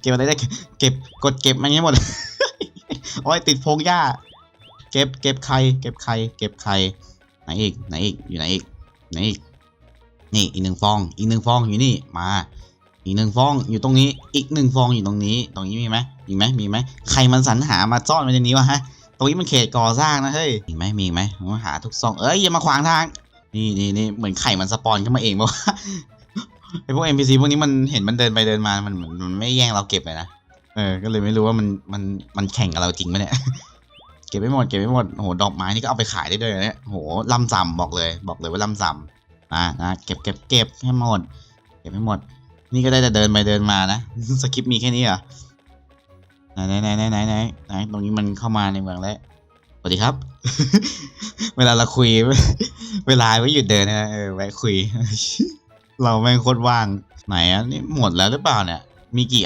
เก็บอะไรได้เก็บกดเก็บมันให้หมดโอ้ยติดพงหญ้า เก็บเก็บใครเก็บใครเก็บใครไหนอีกไหนอีกอยู่ไหนอีกไหนอีกนี่อีกหนึ่งฟอง อีกหนึ่งฟองอยู่นี่มา อีกหนึ่งฟองอยู่ตรงนี้อีกหนึ่งฟองอยู่ตรงนี้ ตรงนี้มีไหมมีไหมมีไหมใครมันสรรหามาซ่อนไว้ในนี้วะฮะตรงนี้มันเขตก่อสร้างนะเฮ้ยมีไหมมีไหมผมหาทุกซองเอ้ยอย่ามาขวางทางนี่นี่นี่เหมือนไข่มันสปอนขึ้นมาเองบอก ไอพวก NPC พวกนี้มันเห็นมันเดินไปเดินมา มันเหมือนมันไม่แย่งเราเก็บเลยนะ เออ ก็เลยไม่รู้ว่ามันมันมันแข่งกับเราจริงไหมเนี่ย เก็บไม่หมดเก็บไม่หมดโหดอกไม้นี่ก็เอาไปขายได้ด้วยนะเนี่ยโหล่ำซำบอกเลย บอกเลยว่าล่ำซำนะนะเก็บเก็บเก็บให้หมด เก็บให้หมด นี่ก็ได้แต่เดินไปเดินมานะ สคริปต์มีแค่นี้เหรอไหนไหนไหนไหนไหนไหนไหนตรงนี้มันเข้ามาในเมืองแล้วสวัสดีครับ เวลาเราคุย เวลาไม่หยุดเดินนะเออแวะคุย เราแม่งโคตรว่างไหนอะนี่หมดแล้วหรือเปล่าเนี่ย มีกี่